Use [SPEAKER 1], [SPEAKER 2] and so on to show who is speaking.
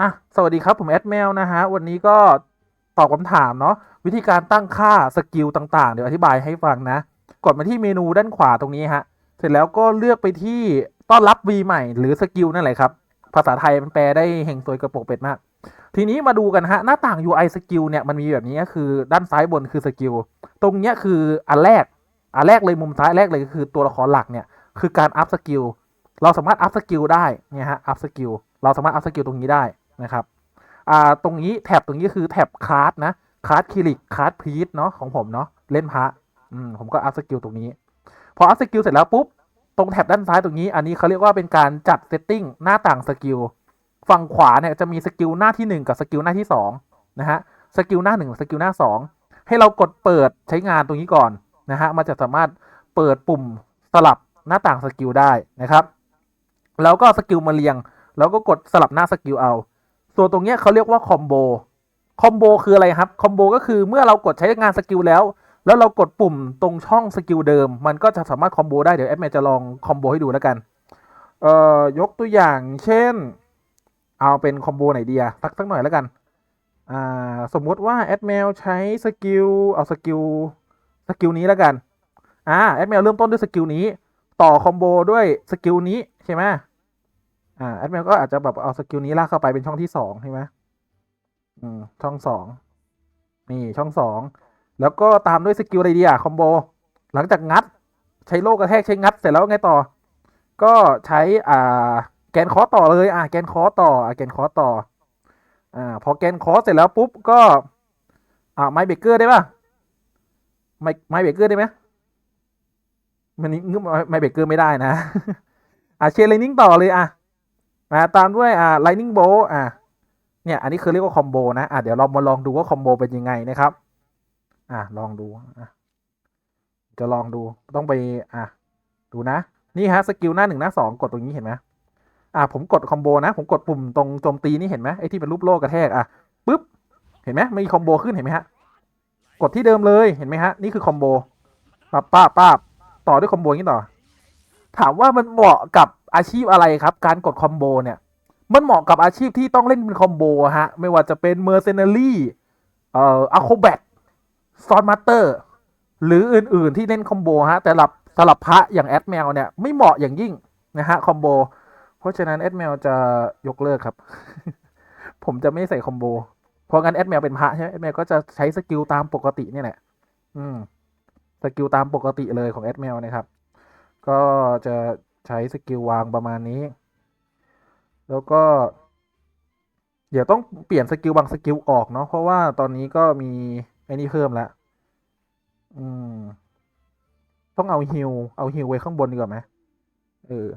[SPEAKER 1] อะสวัสดีครับผมแอดแมวนะฮะวันนี้ก็ตอบคำถามเนาะวิธีการตั้งค่าสกิลต่างๆ เดี๋ยวอธิบายให้ฟังนะ กดมาที่เมนูด้านขวาตรงนี้ฮะเสร็จแล้วก็เลือกไปที่ต้อนรับ V ใหม่หรือสกิลนั่นแหละครับ ภาษาไทยมันแปลได้เฮงซวยกระโปกเป็ดมาก ทีนี้มาดูกันฮะ หน้าต่าง UI สกิลเนี่ยมันมีแบบนี้คือด้านซ้ายบนคือสกิลตรงเนี้ยคืออันแรกอันแรกเลยมุมซ้ายแรกเลยก็คือตัวละครหลักเนี่ยคือการอัพสกิลเราสามารถอัพสกิลได้เนี่ยฮะอัพสกิลเราสามารถอัพสกิลตรงนี้ได้ นะครับอ่าตรงนี้แท็บตรงนี้คือแท็บคลาสนะคลาสคิริกคลาสพีทเนาะของผมเนาะเล่นพระอืมผมก็อัพสกิลตรงนี้ พออัพสกิลเสร็จแล้วปุ๊บตรงแท็บด้านซ้ายตรงนี้อันนี้เขาเรียกว่าเป็นการจัดเซตติ้งหน้าต่างสกิลฝั่งขวาเนี่ยจะมีสกิลหน้าที่ 1 กับสกิลหน้าที่2นะฮะสกิลหน้า1สกิลหน้า 2 ให้เรากดเปิดใช้งานตรงนี้ก่อนนะฮะมันจะสามารถเปิดปุ่มสลับหน้าต่างสกิลได้นะครับ แล้วก็สกิลมาเรียง แล้วก็กดสลับหน้าสกิลเอา ส่วตรงเนี้ยเขาเรียกว่าคอมโบ คอมโบคืออะไรครับ คอมโบก็คือเมื่อเรากดใช้งานสกิลแล้ว แล้วเรากดปุ่มตรงช่องสกิลเดิม มันก็จะสามารถคอมโบได้ เดี๋ยวแอดแมนจะลองคอมโบให้ดูแล้วกัน เอ่อ ยกตัวอย่าง เช่น เอาเป็นคอมโบไหนดีอะสักสักหน่อยแล้วกัน อ่า สมมติว่าแอดแมวใช้สกิล เอาสกิล สกิลนี้แล้วกัน อ่า แอดแมวเริ่มต้นด้วยสกิลนี้ ต่อคอมโบด้วยสกิลนี้ใช่ไหม อ่าแอดแมวก็อาจจะแบบเอาสกิลนี้ลากเข้าไปเป็นช่องที่สองใช่ไหมอืมช่องสองนี่ช่องสองแล้วก็ตามด้วยสกิลอะไรดีอะคอมโบหลังจากงัด ใช้โลกกระแทกใช้งัดเสร็จแล้วไงต่อ ก็ใช้อ่าแกนคอต่อเลย อ่าแกนคอต่ออ่าแกนคอต่ออ่าพอแกนคอเสร็จแล้วปุ๊บก็อ่าไมเบเกอร์ได้ป่ะไมไมเบเกอร์ได้ไหมมันนี้งึบไมเบเกอร์ไม่ได้นะ อ่าเชนไลนิ่งต่อเลยอะ อ่าตามด้วยอ่าไลนิ่งโบอ่าเนี่ยอันนี้คือเรียกว่าคอมโบนะอ่าเดี๋ยวเรามาลองดูว่าคอมโบเป็นยังไงนะครับ อะลองดูอะจะลองดูต้องไปอะดูนะ นี่ฮะสกิลหน้าหนึ่งหน้าสองกดตรงนี้เห็นไหมอะผมกดคอมโบนะ ผมกดปุ่มตรงโจมตีนี่เห็นไหมไอ้ที่เป็นรูปโลกกระแทกอะปุ๊บเห็นไหมมีคอมโบขึ้นเห็นไหมฮะกดที่เดิมเลยเห็นไหมฮะนี่คือคอมโบป้าป้าป้าต่อด้วยคอมโบนี้ต่อถามว่ามันเหมาะกับ อาชีพอะไรครับ การกดคอมโบเนี่ยมันเหมาะกับอาชีพที่ต้องเล่นเป็นคอมโบฮะ ไม่ว่าจะเป็นเมอร์เซนารีเอ่ออะโคแบทซอนมาสเตอร์หรืออื่นๆที่เล่นคอมโบฮะ แต่สลับสลับพระอย่างแอดแมวเนี่ยไม่เหมาะอย่างยิ่งนะฮะคอมโบเพราะฉะนั้นแอดแมวจะยกเลิกครับ ผมจะไม่ใส่คอมโบเพราะงั้นแอดแมวเป็นพระใช่ไหมแอดแมวก็จะใช้สกิลตามปกตินี่แหละอืมสกิลตามปกติเลยของแอดแมวนะครับ ก็จะ ใช้สกิลวางประมาณนี้ แล้วก็ เดี๋ยวต้องเปลี่ยนสกิลบางสกิลออกเนาะเพราะว่าตอนนี้ก็มีไอ้นี่เพิ่มแล้วอืม ต้องเอาฮิลเอาฮิลไว้ข้างบนดีกว่าไหมเออ